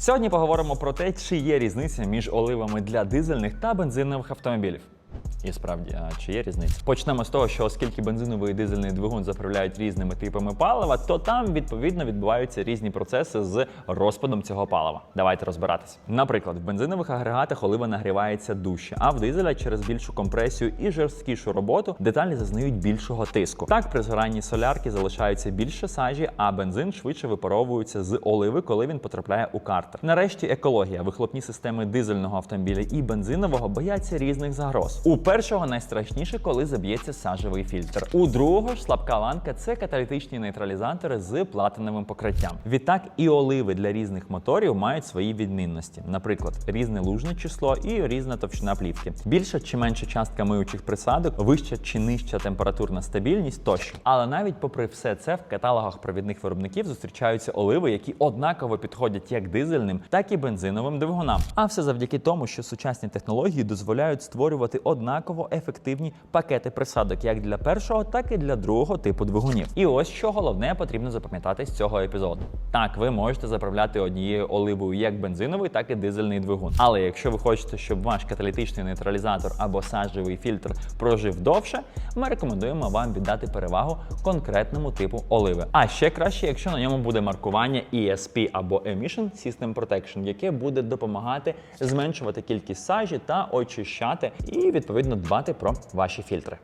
Сьогодні поговоримо про те, чи є різниця між оливами для дизельних та бензинових автомобілів. І справді, а чи є різниця? Почнемо з того, що оскільки бензиновий і дизельний двигун заправляють різними типами палива, то там відповідно відбуваються різні процеси з розпадом цього палива. Давайте розбиратися. Наприклад, в бензинових агрегатах олива нагрівається дужче, а в дизеля через більшу компресію і жорсткішу роботу деталі зазнають більшого тиску. Так, при згоранні солярки залишаються більше сажі, а бензин швидше випаровується з оливи, коли він потрапляє у картер. Нарешті екологія, вихлопні системи дизельного автомобіля і бензинового бояться різних загроз. У першого найстрашніше, коли заб'ється сажевий фільтр. У другого ж слабка ланка це каталітичні нейтралізатори з платиновим покриттям. Відтак і оливи для різних моторів мають свої відмінності, наприклад, різне лужне число і різна товщина плівки. Більша чи менша частка миючих присадок, вища чи нижча температурна стабільність тощо. Але навіть попри все це в каталогах провідних виробників зустрічаються оливи, які однаково підходять як дизельним, так і бензиновим двигунам. А все завдяки тому, що сучасні технології дозволяють створювати однаково ефективні пакети присадок як для першого, так і для другого типу двигунів. І ось що головне потрібно запам'ятати з цього епізоду. Так, ви можете заправляти однією оливою як бензиновий, так і дизельний двигун. Але якщо ви хочете, щоб ваш каталітичний нейтралізатор або сажевий фільтр прожив довше, ми рекомендуємо вам віддати перевагу конкретному типу оливи. А ще краще, якщо на ньому буде маркування ESP або Emission System Protection, яке буде допомагати зменшувати кількість сажі та очищати і відповідно дбати про ваші фільтри.